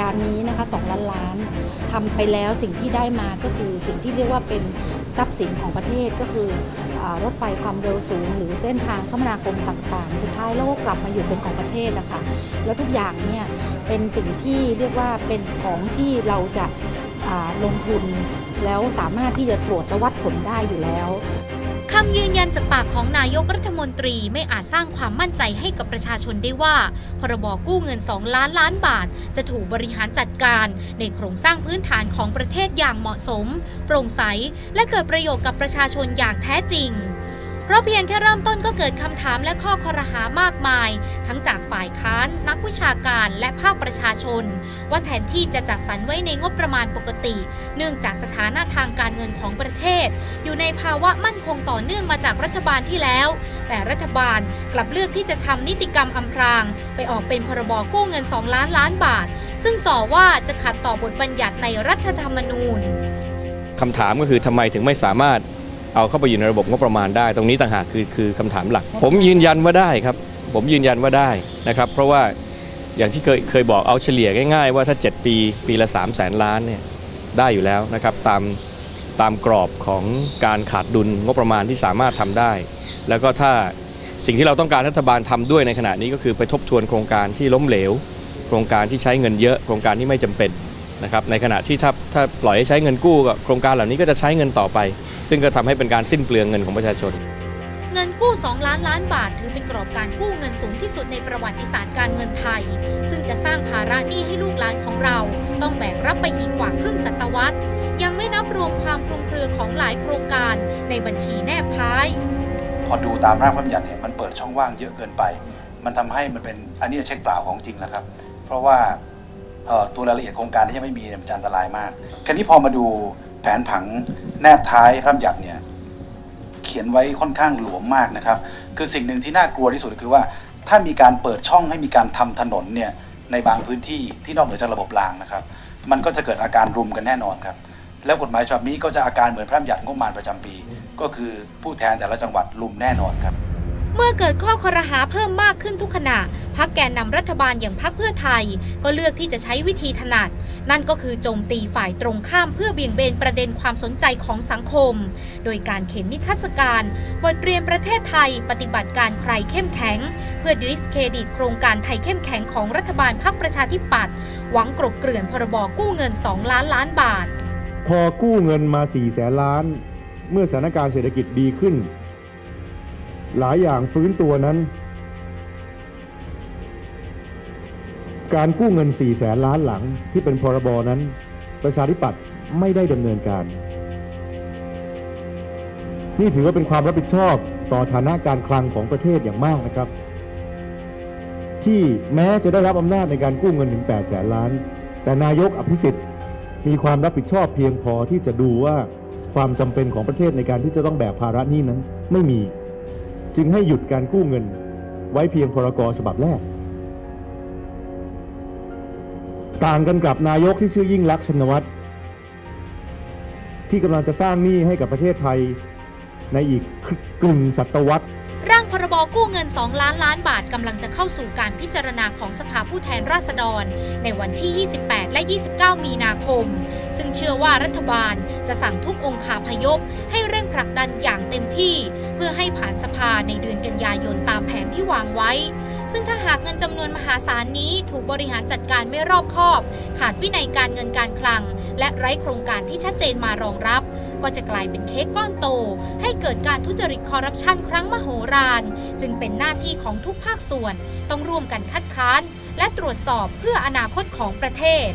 การนี้นะคะ2ล้านล้านทำไปแล้วสิ่งที่ได้มาก็คือสิ่งที่เรียกว่าเป็นทรัพย์สินของประเทศก็คืออรถไฟความเร็วสูง หรือเส้นทางคมนาคมต่างๆ สุดท้ายแล้วก็กลับมาอยู่เป็นของประเทศนะคะแล้วทุกอย่างเนี่ยเป็นสิ่งที่เรียกว่าเป็นของที่เราจะลงทุนแล้วสามารถที่จะตรวจและวัดผลได้อยู่แล้ว คำยืนยันจากปากของนายกรัฐมนตรีไม่อาจสร้างความมั่นใจให้กับประชาชนได้ว่า พรบกู้เงิน 2 ล้านล้านบาท จะถูกบริหารจัดการ ในโครงสร้างพื้นฐานของประเทศอย่างเหมาะสม โปร่งใส และเกิดประโยชน์กับประชาชนอย่างแท้จริง เพราะเพียงแค่เริ่มต้นก็เกิดคำถามและข้อคอรหามากมาย ทั้งจากฝ่ายค้าน นักวิชาการและภาคประชาชน ว่าแทนที่จะจัดสรรไว้ในงบประมาณปกติ เนื่องจากสถานะทางการเงินของประเทศ อยู่ในภาวะมั่นคงต่อเนื่องมาจากรัฐบาลที่แล้ว แต่รัฐบาลกลับเลือกที่จะทำนิติกรรมอำพราง ไปออกเป็นพรบกู้เงิน 2 ล้านล้านบาท ซึ่งส่อว่าจะขัดต่อบทบัญญัติในรัฐธรรมนูญคำถามก็คือทำไมถึงไม่สามารถ เอาเข้าไปอยู่ในระบบงบประมาณได้ ตรงนี้ต่างหากคือคือคำถามหลัก ผมยืนยันว่าได้ครับ ผมยืนยันว่าได้นะครับ เพราะว่าอย่างที่เคยเคยบอกเอาเฉลี่ยง่าย ๆ ว่าถ้า 7 ปีปีละ 3 0 0แสนล้านเนี่ยได้อยู่แล้วนะครับตามตามกรอบของการขาดดุลงบประมาณที่สามารถทำได้ แล้วก็ถ้าสิ่งที่เราต้องการรัฐบาลทำด้วยในขณะนี้ก็คือไปทบทวนโครงการที่ล้มเหลว โครงการที่ใช้เงินเยอะ โครงการที่ไม่จำเป็น นะครับในขณะที่ถ้าถ้าปล่อยให้ใช้เงินกู้ก็โครงการเหล่านี้ก็จะใช้เงินต่อไป ซึ่งก็ทำให้เป็นการสิ้นเปลืองเงินของประชาชน เงินกู้ 2 ล้านล้านบาท ถือเป็นกรอบการกู้เงินสูงที่สุดในประวัติศาสตร์การเงินไทย ซึ่งจะสร้างภาระหนี้ให้ลูกหลานของเรา ต้องแบกรับไปอีกกว่าครึ่งศตวรรษ ยังไม่นับรวมความคลุมเครือของหลายโครงการในบัญชีแนบท้าย พอดูตามร่างพระบัญญัติเนี่ยมันเปิดช่องว่างเยอะเกินไป มันทำให้มันเป็นอันนี้เช็คเปล่าของจริงแล้วครับ เพราะว่า ตัวรายละเอียดโครงการที่ยังไม่มีเนี่ยมันจะอันตรายมากคราวนี้พอมาดูแผนผังแนบท้ายพระบัญญัติเนี่ยเขียนไว้ค่อนข้างหลวมมากนะครับ คือสิ่งหนึ่งที่น่ากลัวที่สุดคือว่า ถ้ามีการเปิดช่องให้มีการทำถนนเนี่ยในบางพื้นที่ที่นอกเหนือจากระบบรางนะครับ มันก็จะเกิดอาการรุมกันแน่นอนครับ แล้วกฎหมายฉบับนี้ก็จะอาการเหมือนพระบัญญัติงบประมาณประจำปี ก็คือผู้แทนแต่ละจังหวัดรุมแน่นอนครับ เมื่อเกิดข้อคอรหาเพิ่มมากขึ้นทุกขณะพักแกนนำรัฐบาลอย่างพักเพื่อไทย ก็เลือกที่จะใช้วิธีถนัด นั่นก็คือโจมตีฝ่ายตรงข้ามเพื่อเบี่ยงเบนประเด็นความสนใจของสังคม โดยการเข็นนิทรรศการ บทเรียนประเทศไทยปฏิบัติการใครเข้มแข็ง เพื่อดิสเครดิตโครงการไทยเข้มแข็งของรัฐบาลพรรคประชาธิปัตย์หวังกลบเกลื่อนพรบกู้เงิน 2 ล้านล้านบาท พอกู้เงินมา4แสนล้าน เมื่อสถานการณ์เศรษฐกิจดีขึ้น หลายอย่างฟื้นตัวนั้น การกู้เงิน 4 แสนล้านหลังที่เป็นพรบนั้น ประชาธิปัตย์ไม่ได้ดำเนินการ นี่ถือว่าเป็นความรับผิดชอบต่อฐานะการคลังของประเทศอย่างมากนะครับ ที่แม้จะได้รับอำนาจในการกู้เงินถึง 8 แสนล้าน แต่นายกอภิสิทธิ์มีความรับผิดชอบเพียงพอที่จะดูว่าความจำเป็นของประเทศในการที่จะต้องแบกภาระนี้นั้นไม่มี จึงให้หยุดการกู้เงินไว้เพียงพรกฉบับแรก ต่างกันกับนายกที่ชื่อยิ่งลักษณ์ชินวัตรที่กำลังจะสร้างหนี้ให้กับประเทศไทยในอีกกึ่งศตวรรษ ร่างพรบกู้เงิน 2 ล้านล้านบาทกำลังจะเข้าสู่การพิจารณาของสภาผู้แทนราษฎร ในวันที่ 28 และ 29 มีนาคม ซึ่งเชื่อว่ารัฐบาลจะสั่งทุกองค์คาพยพ ให้เร่งผลักดันอย่างเต็มที่ เพื่อให้ผ่านสภาในเดือนกันยายนตามแผนที่วางไว้ ซึ่งถ้าหากเงินจำนวนมหาศาลนี้ถูกบริหารจัดการไม่รอบคอบ ขาดวินัยการเงินการคลัง และไร้โครงการที่ชัดเจนมารองรับ ก็จะกลายเป็นเค้กก้อนโต ให้เกิดการทุจริตคอร์รัปชันครั้งมโหฬารจึงเป็นหน้าที่ของทุกภาคส่วน ต้องร่วมกันคัดค้าน และตรวจสอบเพื่ออนาคตของประเทศ